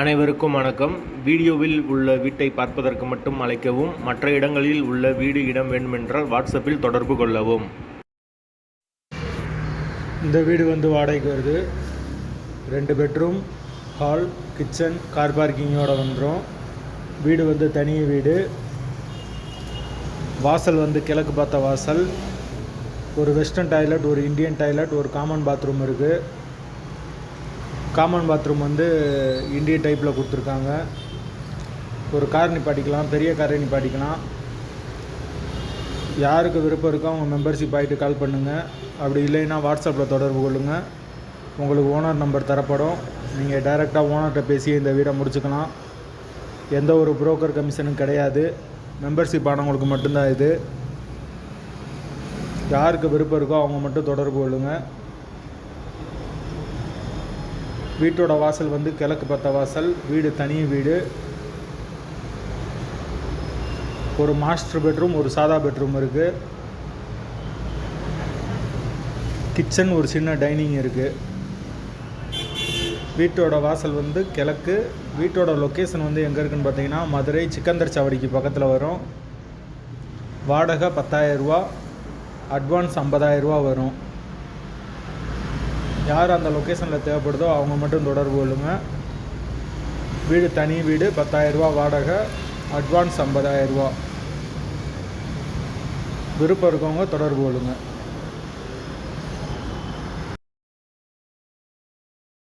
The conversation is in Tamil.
அனைவருக்கும் வணக்கம். வீடியோவில் உள்ள வீட்டை பார்ப்பதற்கு மட்டும் அழைக்கவும் மற்ற இடங்களில் உள்ள வீடு இடம் வேண்டுமென்றால் வாட்ஸ்அப்பில் தொடர்பு கொள்ளவும். இந்த வீடு வந்து வாடகைக்கு வருது. ரெண்டு பெட்ரூம் ஹால் கிச்சன் கார் பார்க்கிங்கோட வந்துடும் வீடு வந்து தனி வீடு. வாசல் வந்து கிழக்கு பார்த்த வாசல். ஒரு வெஸ்டர்ன் டாய்லெட் ஒரு இந்தியன் டாய்லெட் ஒரு காமன் பாத்ரூம் இருக்குது காமன் பாத்ரூம் வந்து இந்தியன் டைப்பில் கொடுத்துருக்காங்க. ஒரு கார் நிப்பாட்டிக்கலாம் பெரிய காரை நிப்பாட்டிக்கலாம். யாருக்கு விருப்பம் இருக்கோ அவங்க மெம்பர்ஷிப் ஆகிட்டு கால் பண்ணுங்கள் அப்படி இல்லைன்னா வாட்ஸ்அப்பில் தொடர்பு கொள்ளுங்கள் உங்களுக்கு ஓனர் நம்பர் தரப்படும். நீங்கள் டைரெக்டாக ஓனர்கிட்ட பேசி இந்த வீடை முடிச்சுக்கலாம். எந்த ஒரு புரோக்கர் கமிஷனும் கிடையாது. மெம்பர்ஷிப் ஆனவங்களுக்கு மட்டும்தான் இது. யாருக்கு விருப்பம் இருக்கோ அவங்க மட்டும் தொடர்பு கொள்ளுங்கள் வீட்டோட வாசல் வந்து கிழக்கு பத்த வாசல் வீடு தனி வீடு. ஒரு மாஸ்டர் பெட்ரூம் ஒரு சாதா பெட்ரூம் இருக்குது கிச்சன் ஒரு சின்ன டைனிங் இருக்குது வீட்டோட வாசல் வந்து கிழக்கு. வீட்டோட லொக்கேஷன் வந்து எங்கே இருக்குன்னு பார்த்தீங்கன்னா மதுரை சிக்கந்தர் சாவடிக்கு பக்கத்தில் வரும். வாடகை பத்தாயிரரூபா அட்வான்ஸ் 50000 ரூபா வரும். யார் அந்த லொக்கேஷனில் தேவைப்படுதோ அவங்க மட்டும் தொடர்பு கொள்ளுங்கள் வீடு தனி வீடு பத்தாயிரரூபா வாடகை அட்வான்ஸ் 50000 ரூபா. விருப்பம் இருக்கவங்க தொடர்பு கொள்ளுங்கள்